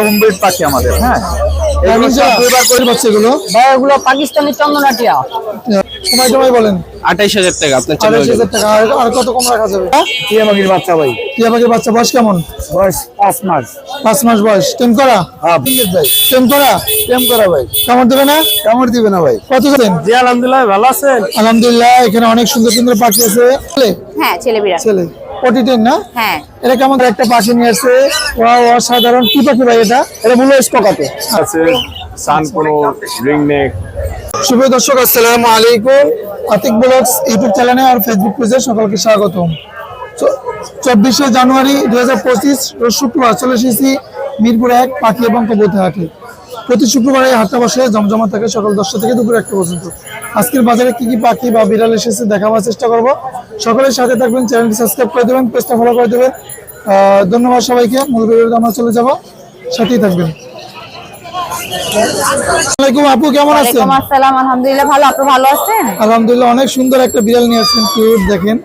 Homebred পাখি আমাদের হ্যাঁ? এগুলো সব দুইবার করে বাচ্চা এগুলো। ভাই ওগুলো পাকিস্তানি চন্দনাটিয়া। সময় টময় বলেন। আঠাইশ হাজার টাকা আপনার চলে আড়াইশ যাবে হাজার টাকা আর- আর কত কম রাখা যাবে? টিয়া পাখির বাচ্চা ভাই। টিয়া পাখির বাচ্চা বয়স কেমন? বয়স পাঁচ মাস। পাঁচ মাস বয়স। টেম করা? হ্যাঁ। ভাই টেম করা ভাই। কামড় দেবে না? কামড় দিবে না ভাই। কত দেন? জি আলহামদুলিল্লাহ ভালো আছেন? আলহামদুলিল্লাহ এখানে অনেক সুন্দর সুন্দর পাখি আছে। ছেলে হ্যাঁ ছেলে বিড়াল। ছেলে। টেন না? হ্যাঁ। এটা কেমন? একটা পাখি নিয়ে আসছে ওয়াও অসাধারণ। কি পাখি ভাই এটা? এটা মূল্য স্ককাতে আছে সানকোনো রিং নেক শুভ দর্শক আসসালামু আলাইকুম। আতিক ব্লগস ইউটিউব চ্যানেলে আর ফেসবুক পেজে সকলকে স্বাগতম। চব্বিশে জানুয়ারি দু হাজার পঁচিশ শুক্রবার চলে এসেছি মিরপুর এক পাখি এবং কবুতর হাটে। প্রতি শুক্রবারে হাটটা বসে জমজমা থাকে সকাল দশটা থেকে দুপুর একটা পর্যন্ত। আজকের বাজারে কি কি পাখি বা বিড়াল এসেছে দেখাবার চেষ্টা করব। সকলের সাথে থাকবেন চ্যানেলটি সাবস্ক্রাইব করে দেবেন পেজটা ফলো করে দেবেন। ধন্যবাদ সবাইকে মূল ভিডিওতে আমরা চলে যাব। সাথেই থাকবেন। আসসালামাইকুম আপু কেমন আছেন? ওয়ালাইকুম আসসালাম আলহামদুলিল্লাহ ভালো আপনি ভালো আছেন? আলহামদুলিল্লাহ অনেক সুন্দর একটা বিড়াল নিয়ে আসছেন কিউট দেখেন।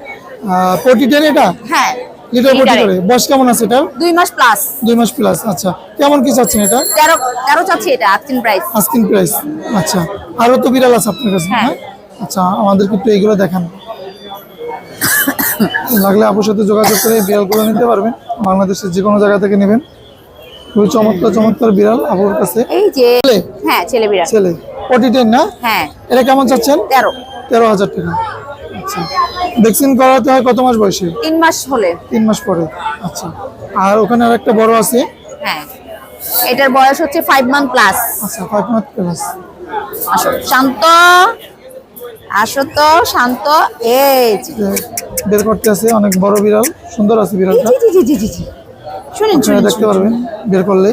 পটি টেন এটা? হ্যাঁ। লিটার লিটারে। করে বয়স কেমন আছে এটা? দুই মাস প্লাস দুই মাস প্লাস আচ্ছা। কেমন কি চাচ্ছেন এটা? তেরো তেরো চাচ্ছি এটা আস্কিন প্রাইস আস্কিন প্রাইস আচ্ছা। আরও তো বিড়াল আছে আপনার কাছে হ্যাঁ। হ্যাঁ? আচ্ছা আমাদেরকে একটু এইগুলো দেখান। লাগলে আপুর সাথে যোগাযোগ করে বিড়ালগুলো নিতে পারবেন। বাংলাদেশের যে কোনো জায়গা থেকে নেবেন। খুবই চমৎকার চমৎকার বিড়াল আপুর কাছে। এই যে ছেলে? হ্যাঁ ছেলে বিড়াল। ছেলে। পটি টেন না? হ্যাঁ। এটা কেমন চাচ্ছেন? তেরো। তেরো হাজার টাকা। আচ্ছা। ভ্যাকসিন করাতে হয় কত মাস বয়সে? তিন মাস হলে। তিন মাস পরে। আচ্ছা। আর ওখানে আর একটা বড় আছে? হ্যাঁ। এটার বয়স হচ্ছে ফাইভ মান্থ প্লাস আচ্ছা ফাইভ মান্থ প্লাস আসো। শান্ত। আসো তো শান্ত। এই বের করতে আছে অনেক বড় বিড়াল। সুন্দর আছে বিড়ালটা। জি জি জি জি জি। শুনেন শুনেন দেখতে পারবেন বের করলে।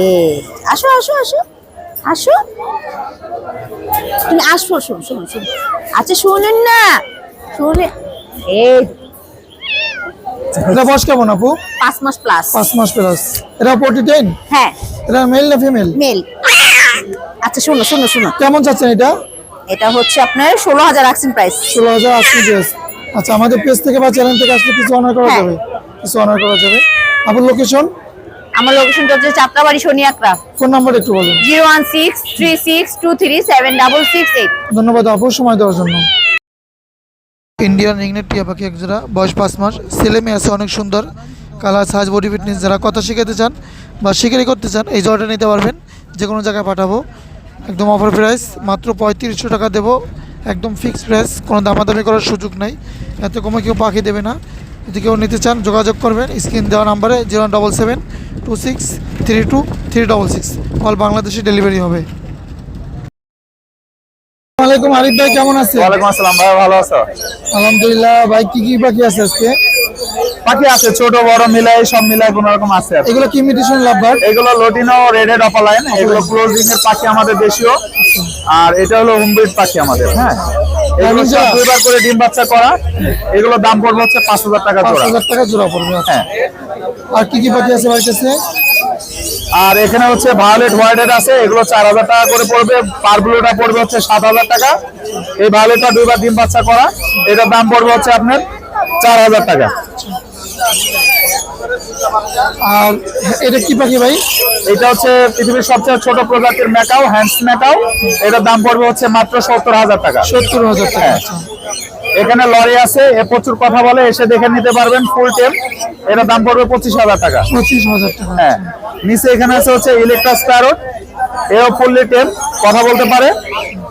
এই। আসো আসো আসো। আসো। তুমি আসো শুন শুন শুন আচ্ছা শুনুন না। শুনে এই এটা বয়স কেমন আপু? পাঁচ মাস প্লাস পাঁচ মাস প্লাস এটা ফোর্টি টেন হ্যাঁ। এটা মেল না ফিমেল মেল আচ্ছা শুনো শুনো শুনো। কেমন চাচ্ছেন এটা? এটা হচ্ছে আপনার ষোলো হাজার রাখছেন প্রাইস ষোলো হাজার আশি ড্রেস আচ্ছা আমাদের পেজ থেকে বা চ্যানেল থেকে আসলে কিছু অনার করা হ্যাঁ। যাবে। কিছু অনার করা যাবে। আপনার লোকেশন আমার লোকেশনটা হচ্ছে চাপড়াবাড়ি শনিয়াকড়া ফোন নাম্বার একটু বলুন। Zero one six three six two three seven double six eight. ধন্যবাদ আপু সময় দেওয়ার জন্য। ইন্ডিয়ান রিংনেট টিয়া পাখি একজোড়া বয়স পাঁচ মাস, ছেলে মেয়ে আছে, অনেক সুন্দর। কালার সাইজ বডি ফিটনেস যারা কথা শিখাতে চান বা শিকারি করতে চান, এই জোড়াটা নিতে পারবেন। যে কোনো জায়গায় পাঠাবো। একদম অফার প্রাইস মাত্র পঁয়ত্রিশশো টাকা দেবো। একদম ফিক্সড প্রাইস কোনো দামাদামি করার সুযোগ নাই। এত কমে কেউ পাখি দেবে না। যদি কেউ নিতে চান, যোগাযোগ করবেন। স্ক্রিন দেওয়া নাম্বারে zero double seven two six three two three double six. All বাংলাদেশে ডেলিভারি হবে। ওয়ালাইকুম আরিফ ভাই কেমন আছেন? ওয়ালাইকুম আসসালাম ভাই ভালো আছো? আলহামদুলিল্লাহ ভাই কি কি পাখি আছে আজকে? পাখি আছে ছোট বড় মিলাই সব মিলাই কোন রকম আছে এগুলো কি মিউটেশন লাভবার এগুলো লটিনো রেডেড অপালাইন এগুলো ক্লোজিং এর পাখি আমাদের দেশীয়। আর এটা হলো হোমব্রিড পাখি আমাদের হ্যাঁ। এগুলো সব দুইবার করে ডিম বাচ্চা করা এগুলো দাম পড়বে হচ্ছে পাঁচ হাজার টাকা পাঁচ জোড়া হাজার টাকা জোড়া পড়বে আচ্ছা। হ্যাঁ। আর কি কি পাখি আছে ভাই কাছে আর এখানে হচ্ছে ভায়োলেট হোয়াইটেড আছে এগুলো চার হাজার টাকা করে পড়বে। পার ব্লুটা পড়বে হচ্ছে সাত হাজার টাকা। এই ভায়োলেটটা দুইবার ডিম বাচ্চা করা এটার দাম পড়বে হচ্ছে আপনার চার হাজার টাকা। আর এটা কি পাখি ভাই? এটা হচ্ছে পৃথিবীর সবচেয়ে ছোট প্রজাতির ম্যাকাও হ্যান্ডস ম্যাকাও। এটার দাম পড়বে হচ্ছে মাত্র সত্তর হাজার টাকা। সত্তর হাজার টাকা হ্যাঁ। আচ্ছা। এখানে লরি আছে এ প্রচুর কথা বলে এসে দেখে নিতে পারবেন ফুল টেম এটার দাম পড়বে পঁচিশ হাজার টাকা। পঁচিশ হাজার টাকা হ্যাঁ। নিচে এখানে আছে হচ্ছে ইলেকট্রাস প্যারট এও ফুললি টেম কথা বলতে পারে।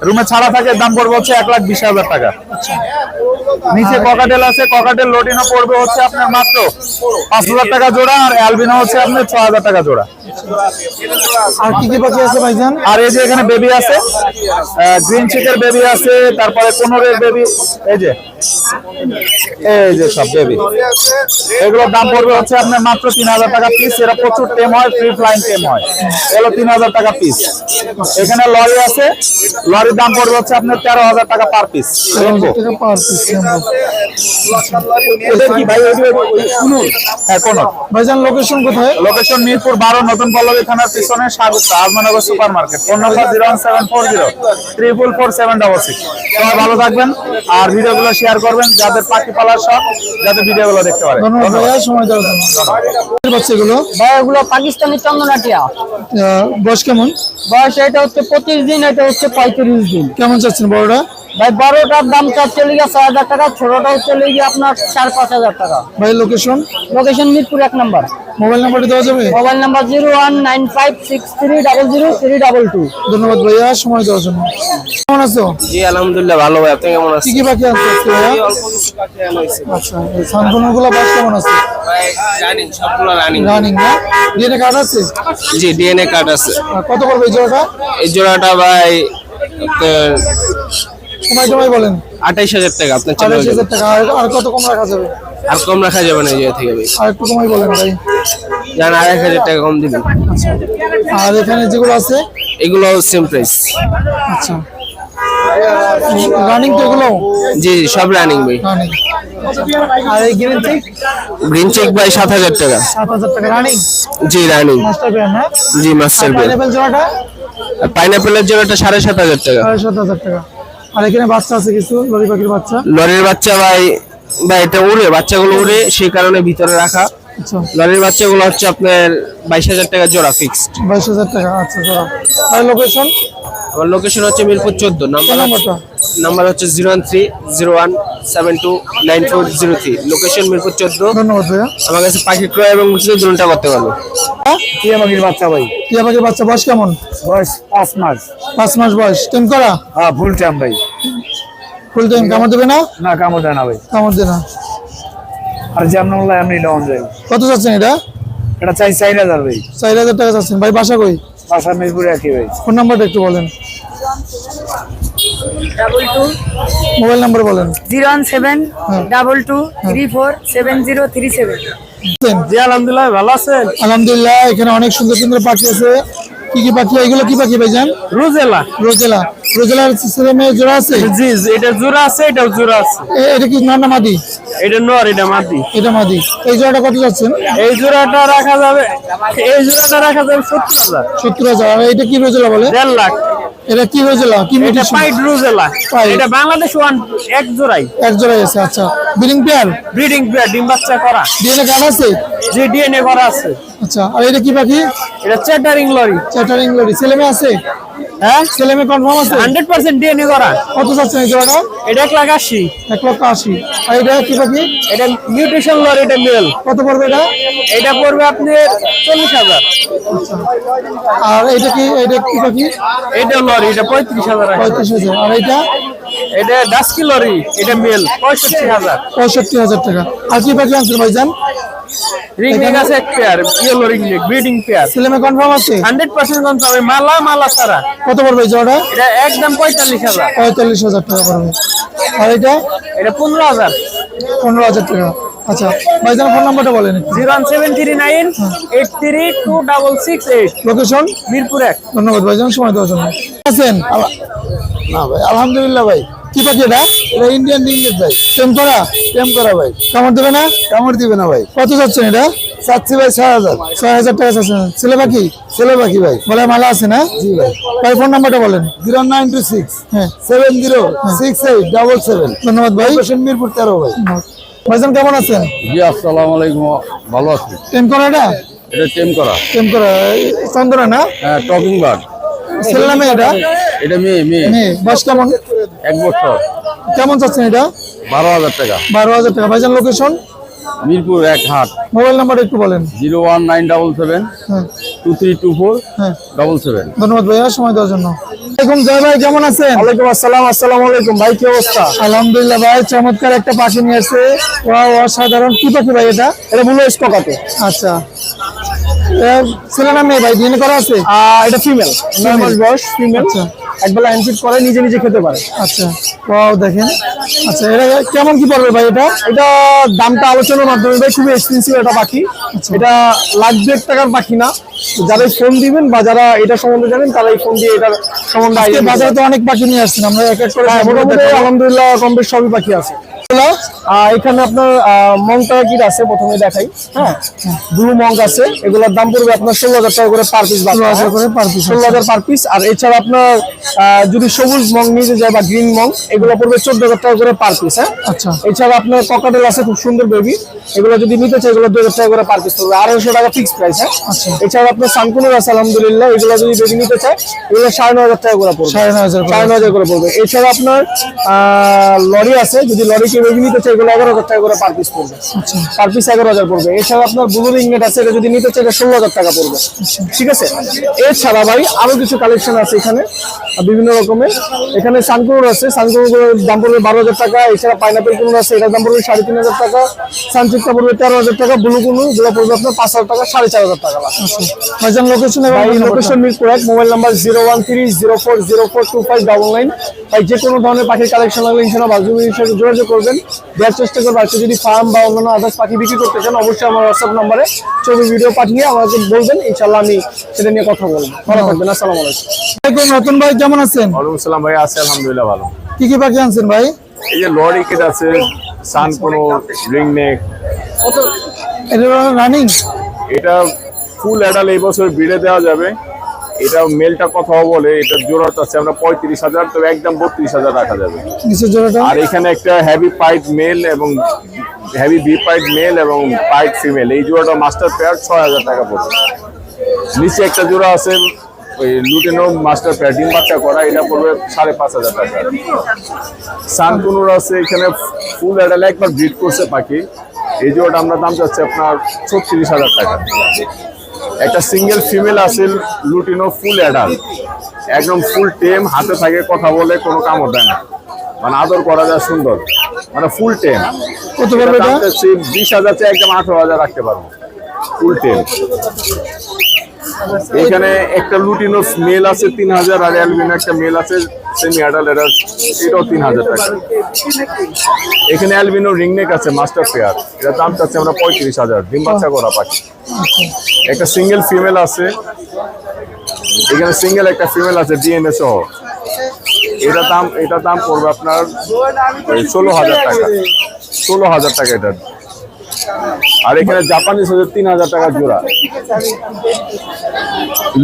রুমে ছাড়া থাকে, দাম পড়বে হচ্ছে এক লাখ বিশ হাজার টাকা। নিচে ককাটেল আছে ককাটেল লোডিনো পড়বে হচ্ছে আপনার মাত্র পাঁচ হাজার টাকা জোড়া, আর অ্যালবিনো হচ্ছে আপনার ছ হাজার টাকা জোড়া। আর কি কি পাখি আছে ভাইজান? আর এই যে এখানে বেবি আছে গ্রিন চিকের বেবি আছে তারপরে কোনোরের বেবি এই যে এই যে সব বেবি এগুলোর দাম পড়বে হচ্ছে আপনার মাত্র তিন হাজার টাকা পিস এরা প্রচুর টেম হয় ফ্রি ফ্লাইং টেম হয়। এগুলো তিন হাজার টাকা পিস এখানে লরি আছে লরির দাম পড়বে হচ্ছে আপনার তেরো হাজার টাকা পার পিস তেরো হাজার টাকা পার পিস কি ভাই হ্যাঁ কোন? ভাইজান লোকেশন কোথায়? লোকেশন মিরপুর বারো নতুন নতুন পল্লবী থানার পিছনে স্বাগত Azmanagar super market phone number zero one seven four zero triple four seven double six সবাই ভালো থাকবেন আর ভিডিওগুলো শেয়ার করবেন যাদের পাখি পালার শখ যাতে ভিডিওগুলো দেখতে পারে। ধন্যবাদ সময় দেওয়ার জন্য। এর বাচ্চাগুলো ভাই এগুলো পাকিস্তানি চন্দনাটিয়া। আহ, বয়স কেমন? বয়স এটা হচ্ছে পঁচিশ দিন এটা হচ্ছে পঁয়ত্রিশ দিন। কেমন চাচ্ছেন বড়টা? ভাই বড়টার দাম চাচ্ছে লিগে ছয় হাজার টাকা ছোটটা হচ্ছে লিগে আপনার চার পাঁচ হাজার টাকা। ভাই লোকেশন লোকেশন মিরপুর এক নাম্বার। মোবাইল নাম্বারটি দেওয়া যাবে? Mobile number zero one nine five six three double zero three double two. ধন্যবাদ ভাইয়া সময় দেওয়ার জন্য। কেমন আছো? জি আলহামদুলিল্লাহ ভালো ভাই। আপনি কেমন আছেন? কি পাখি আছে আজকে ভাইয়া? আচ্ছা এই সানকোনা গুলো বাস কেমন আছে? রানিং সবগুলো রানিং রানিং না? ডিএনএ কার্ড আছে? জি ডিএনএ কার্ড আছে। কত করবে এই জোড়াটা? এই জোড়াটা ভাই সময় টময় বলেন। আঠাইশ হাজার টাকা আপনার যাবে হাজার টাকা আর- কত কম রাখা যাবে? আর কম রাখা যাবে না এই জায়গা থেকে ভাই আর একটু কমাই বলেন ভাই। জান আড়াই হাজার টাকা কম দিবেন। আর এখানে যেগুলো আছে? এগুলো সেম প্রাইস আচ্ছা। রানিং তো এগুলো? জি জি সব রানিং ভাই। রানিং আর এই গ্রিন চেক গ্রিন চেক ভাই সাত হাজার টাকা। সাত হাজার টাকা। রানিং জি রানিং মাস্টার পেয়ার না জি মাস্টার পাইনাপেল জোড়াটা? পাইনাপেলের জোড়াটা সাড়ে সাত হাজার টাকা। সাড়ে সাত হাজার টাকা। আর এখানে বাচ্চা আছে কিছু? লরি পাখির বাচ্চা? লরির বাচ্চা ভাই ভাই এটা উড়ে বাচ্চাগুলো উড়ে সেই কারণে ভিতরে রাখা। আচ্ছা। লরির বাচ্চাগুলো হচ্ছে আপনার বাইশ হাজার টাকা জোড়া ফিক্সড বাইশ হাজার টাকা আচ্ছা জোড়া। আর লোকেশন আমার লোকেশন হচ্ছে মিরপুর চোদ্দ নাম্বার নাম্বারটা নাম্বার হচ্ছে zero one three zero one seven two nine four zero three location Mirpur চোদ্দ। ধন্যবাদ ভাইয়া। আমার কাছে পাখি ক্রয় এবং মুচিতে দুটা করতে পারব। টিয়া পাখির বাচ্চা ভাই। টিয়া পাখির বাচ্চা বয়স কেমন? বয়স পাঁচ মাস। পাঁচ মাস বয়স। টেম করা? হ্যাঁ ফুল টাইম ভাই। ফুল টাইম কামড় দেবে না? না কামড় দেয় না ভাই। কামড় দেবে না। আর যেমন বললাম এমনি ডাউন যায় কত চাচ্ছেন এটা? এটা চাই চার হাজার ভাই। চার হাজার টাকা চাচ্ছেন। ভাই বাসা কই? বাসা মিরপুরে একই ভাই। ফোন নাম্বারটা একটু বলেন। ডাবল টু মোবাইল নাম্বার বলেন। Zero one seven double two three four seven zero three seven জি আলহামদুলিল্লাহ ভালো আছেন? আলহামদুলিল্লাহ এখানে অনেক সুন্দর সুন্দর পাখি আছে। কি কি পাখি? এগুলো কি পাখি ভাইজান? রোজেলা। রোজেলা। রোজেলার মেয়ে জোড়া আছে? জি জি, এটা জোড়া আছে এটাও জোড়া আছে। এটা কি মাদি? এটা নর এটা মাটি এটা মাদি। এই জোড়াটা কত যাচ্ছেন? এই জোড়াটা রাখা যাবে এই জোড়াটা রাখা যাবে সত্তর হাজার। সত্তর হাজার। এটা কি রোজেলা বলে? দেড় লাখ। এটা কি রোজেলা? কি এটা রোজেলা। এটা বাংলাদেশ ওয়ান এক জোড়াই। এক জোড়াই আছে আচ্ছা। বিলিং পেয়ার ব্রিডিং পেয়ার ডিম বাচ্চা করা। ডিএনএ কার্ড আছে? যে ডিএনএ করা আছে। আচ্ছা আর এটা কি পাখি? এটা চ্যাটারিং লরি চ্যাটারিং লরি ছেলে মেয়ে আছে? হ্যাঁ? ছেলে মেয়ে কনফার্ম আছে? হান্ড্রেড পার্সেন্ট ডিএনএ করা। কত যাচ্ছেন এই জোড়াটা? এটা এক লাখ আশি। এক লক্ষ আশি। আর এটা কি? পাখি এটা মিউটেশন লরি এটা মেল কত পড়বে এটা? এটা পড়বে আপনি চল্লিশ হাজার। আর এটা কি এটা কি পাখি এটা লরি এটা পঁয়ত্রিশ হাজার। পঁয়ত্রিশ হাজার। আর এটা? এটা ডাস্কি লরি এটা মেল পঁয়ষট্টি হাজার। পঁয়ষট্টি হাজার টাকা। আর কি পাখি আনছেন ভাইজান? রিং আছে এক pair yellow ring breeding pair ছেলে মেয়ে কনফার্ম আছে? হান্ড্রেড পার্সেন্ট কনফার্ম মালা মালা ছাড়া। কত পড়বে জোড়াটা? এটা একদম পঁয়তাল্লিশ হাজার। পঁয়তাল্লিশ হাজার টাকা পড়বে। আর এটা? এটা পনেরো হাজার। পনেরো হাজার টাকা। আচ্ছা ভাইজান ফোন নাম্বারটা বলেন zero one seven three nine eight three two double six eight. Location Mirpur এক। ধন্যবাদ ভাইজান সময় দেওয়ার জন্য। আছেন? না ভাই আলহামদুলিল্লাহ ভাই। কি পাখি এটা এটা ইন্ডিয়ান রিঙ্গিত ভাই। টেম করা? টেম করা ভাই। কামড় দেবে না? কামড় দিবে না ভাই। কত যাচ্ছেন এটা? চাচ্ছি ভাই ছয় হাজার। ছয় হাজার টাকা চাচ্ছেন। ছেলে পাখি? ছেলে পাখি ভাই। বলে মালা আছে না? জি ভাই। ভাই ফোন নাম্বারটা বলেন। Zero nine two six. হ্যাঁ। Seven zero six eight double seven. ধন্যবাদ ভাই। মিরপুর তেরো ভাই। ভাইজান কেমন আছেন? জি আসসালামু আলাইকুম। ভালো আছি। টেম করা এটা? এটা টেম করা। টেম করা। চন্দ্রা না? হ্যাঁ টকিং বার্ড। ছেলে এটা? এটা মেয়ে মেয়ে। মেয়ে বয়স কেমন? এক বছর। কেমন চাচ্ছেন এটা? বারো হাজার টাকা। বারো হাজার টাকা। ভাইজান লোকেশন মিরপুর এক হাট। মোবাইল নাম্বার একটু বলেন। Zero one nine double seven. হ্যাঁ। টু থ্রি টু ফোর হ্যাঁ। Double seven. ধন্যবাদ ভাইয়া সময় দেওয়ার জন্য। জয় ভাই কেমন আছেন? ওয়ালাইকুম আসসালাম আসসালামু আলাইকুম। ভাই কি অবস্থা? আলহামদুলিল্লাহ ভাই চমৎকার একটা পাখি নিয়ে আসছে ওয়াও অসাধারণ। কি পাখি ভাই এটা? এটা আচ্ছা। ছেলে না মেয়ে ভাই ডিএনএ করা আছে? এটা ফিমেল নয় মাস বয়স ফিমেল আচ্ছা। একবেলা হ্যান্ডফিট করে নিজে নিজে খেতে পারে। আচ্ছা। ওয়াও দেখেন। আচ্ছা এটা কেমন কি পড়বে ভাই এটা? এটা দামটা আলোচনার মাধ্যমে ভাই খুবই এক্সপেন্সিভ একটা পাখি। এটা লাখ দেড় টাকার পাখি না। যারা ফোন দিবেন বা যারা এটা সম্বন্ধে জানেন তারা এই ফোন দিয়ে এটার সম্বন্ধে বাজারে তো অনেক পাখি নিয়ে আসছেন আমরা এক এক করে। হ্যাঁ। আলহামদুলিল্লাহ কম বেশ সবই পাখি আছে। এখানে আপনার মংটা কিট আছে প্রথমে দেখাই। হ্যাঁ? ব্লু মং আছে এগুলোর দাম পড়বে আপনার ষোলো হাজার টাকা করে পার পিস ষোলো হাজার করে পার পিস ষোলো হাজার পার পিস আর এছাড়া আপনার যদি সবুজ মং নিতে যায় বা গ্রিন মং এগুলো পড়বে চোদ্দ হাজার টাকা করে পার পিস হ্যাঁ? আচ্ছা। এছাড়া আপনার ককাটেল আছে খুব সুন্দর বেবি এগুলো যদি নিতে চাই এগুলো দুই হাজার টাকা করে পার পিস পড়বে আড়াইশো টাকা ফিক্স প্রাইস হ্যাঁ? আচ্ছা। এছাড়া আপনার সানকুনের আছে আলহামদুলিল্লাহ এগুলো যদি বেবি নিতে চায় এগুলো সাড়ে নয় হাজার টাকা করে পড়বে। সাড়ে নয় হাজার। সাড়ে নয় হাজার করে পড়বে। এছাড়া আপনার আহ, লরি আছে যদি লরি কেউ নিতে এগুলো এগারো হাজার টাকা করে পার পিস পড়বে। আচ্ছা। পার পিস এগারো হাজার পড়বে। এছাড়া আপনার ব্লু রিংনেট আছে এটা যদি নিতে চাই এটা ষোলো হাজার টাকা পড়বে। ঠিক আছে? এছাড়া ভাই আরও কিছু কালেকশন আছে এখানে বিভিন্ন রকমের। এখানে সানকুনুর আছে সানকুনুর দাম পড়বে বারো হাজার টাকা। এছাড়া পাইনাপেল কুনুর আছে এটার দাম পড়বে সাড়ে তিন হাজার টাকা। সানচিকটা পড়বে তেরো হাজার টাকা ব্লু কুনু যেটা পড়বে আপনার পাঁচ হাজার টাকা সাড়ে চার হাজার টাকা লোকেশন লোকেশন মিরপুর এক mobile number zero one three zero four zero four two five double nine ভাই যে কোনো ধরনের পাখির কালেকশন লাগলে ইনশাল্লাহ বাজুবির সাথে যোগাযোগ করবেন। দেওয়ার চেষ্টা করব আর কেউ যদি ফার্ম বা অন্যান্য আদার্স পাখি বিক্রি করতে চান অবশ্যই আমার হোয়াটসঅ্যাপ নাম্বারে ছবি ভিডিও পাঠিয়ে আমাকে বলবেন ইনশাল্লাহ আমি সেটা নিয়ে কথা বলব। ভালো থাকবেন আসসালামু আলাইকুম। রতন ভাই কেমন আছেন? ওয়ালাইকুম আসসালাম ভাই আছে আলহামদুলিল্লাহ ভালো। কি কি পাখি আনছেন ভাই? এই যে লরি কিট আছে সান কোনো রিং নেক এটা রানিং এটা ফুল অ্যাডাল এই বছর বিড়ে দেওয়া যাবে। এটা মেলটা কথা বলে এটা জোড়া আছে আমরা পঁয়ত্রিশ হাজার তবে একদম বত্রিশ হাজার রাখা যাবে। আর এখানে একটা হেভি পাইট মেল এবং হেভি বি পাইট মেল এবং পাইট ফিমেল এই জোড়াটা মাস্টার পেয়ার ছয় হাজার টাকা পড়বে। নিচে একটা জোড়া আছে ওই লুটেনো মাস্টার পেয়ার ডিম বাচ্চা করা এটা পড়বে সাড়ে পাঁচ হাজার টাকা। সানকুনুর আছে এখানে ফুল অ্যাডাল একবার ব্রিড করছে পাখি। এই জোড়াটা আমরা দাম চাচ্ছি আপনার ছত্রিশ হাজার টাকা। একটা সিঙ্গেল ফিমেল আছে লুটিনো ফুল অ্যাডাল একদম ফুল টেম হাতে থাকে কথা বলে কোনো কামড় দেয় না। মানে আদর করা যায় সুন্দর। মানে ফুল টেম কত পারবে? বিশ হাজার চেয়ে একদম আঠারো হাজার রাখতে পারব। ফুল টেম এখানে একটা লুটিনো মেল আছে তিন হাজার, আর অ্যালবিনো একটা মেল আছে সেমি অ্যাডাল এটা এটাও তিন হাজার টাকা। এখানে অ্যালবিনো রিংনেক আছে, মাস্টার পেয়ার। এটা দাম চাচ্ছে আমরা পঁয়ত্রিশ হাজার, ডিম বাচ্চা করা পাখি। একটা সিঙ্গেল ফিমেল আছে, এখানে সিঙ্গেল একটা ফিমেল আছে, ডিএনএ সহ। এটা দাম এটা দাম পড়বে আপনার ষোলো হাজার টাকা। ষোলো হাজার টাকা এটা আর এখানে জাপানিজ হচ্ছে তিন হাজার টাকা জোড়া।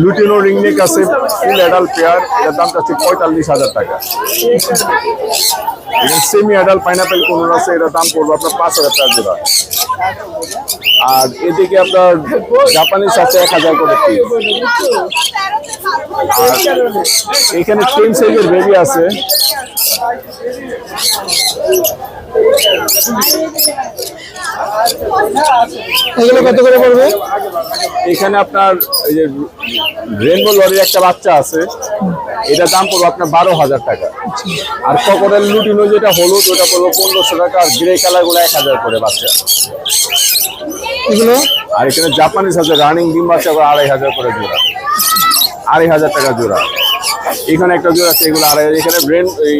লুটিনো রিংনেক আছে, ফুল অ্যাডাল পেয়ার এটার দাম চাচ্ছে পঁয়তাল্লিশ হাজার টাকা। সেমি অ্যাডাল পাইনাপেল কোন আছে, এটার দাম পড়বে আপনার পাঁচ হাজার টাকা জোড়া। আর এদিকে আপনার জাপানিজ আছে এক হাজার করে এখানে টেন সাইজের বেবি আছে। এগুলো কত করে পড়বে? এখানে আপনার এই যে রেনবো লরির একটা বাচ্চা আছে এটা দাম পড়বে আপনার বারো হাজার টাকা। আর ককরেল লুটিনো যেটা হলুদ ওটা পড়বে পনেরোশো টাকা আর গ্রে কালারগুলো এক হাজার করে বাচ্চা। এগুলো? আর এখানে জাপানিজ আছে রানিং ডিম বাচ্চা করে আড়াই হাজার করে জোড়া। আড়াই হাজার টাকা জোড়া। এখানে একটা জোড়া আছে এগুলো আড়াই হাজার। এখানে ব্রেন এই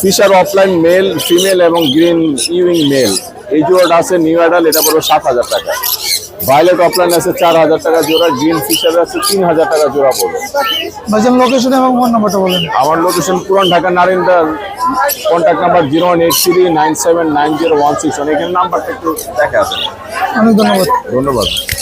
ফিশার অফলাইন মেল ফিমেল এবং গ্রিন ইউইং মেল এই জোড়াটা আছে নিউ অ্যাডাল এটা পড়বে সাত হাজার টাকা। ভায়োলেট অফলাইন আছে চার হাজার টাকা জোড়া গ্রিন ফিশার আছে তিন হাজার টাকা জোড়া পড়বে। ভাইজান লোকেশন এবং ফোন নাম্বারটা বলেন। আমার লোকেশন পুরান Dhaka নারিন্দার contact number zero one eight three nine seven nine zero one six one এখানে নাম্বারটা একটু দেখা আছে অনেক ধন্যবাদ। ধন্যবাদ।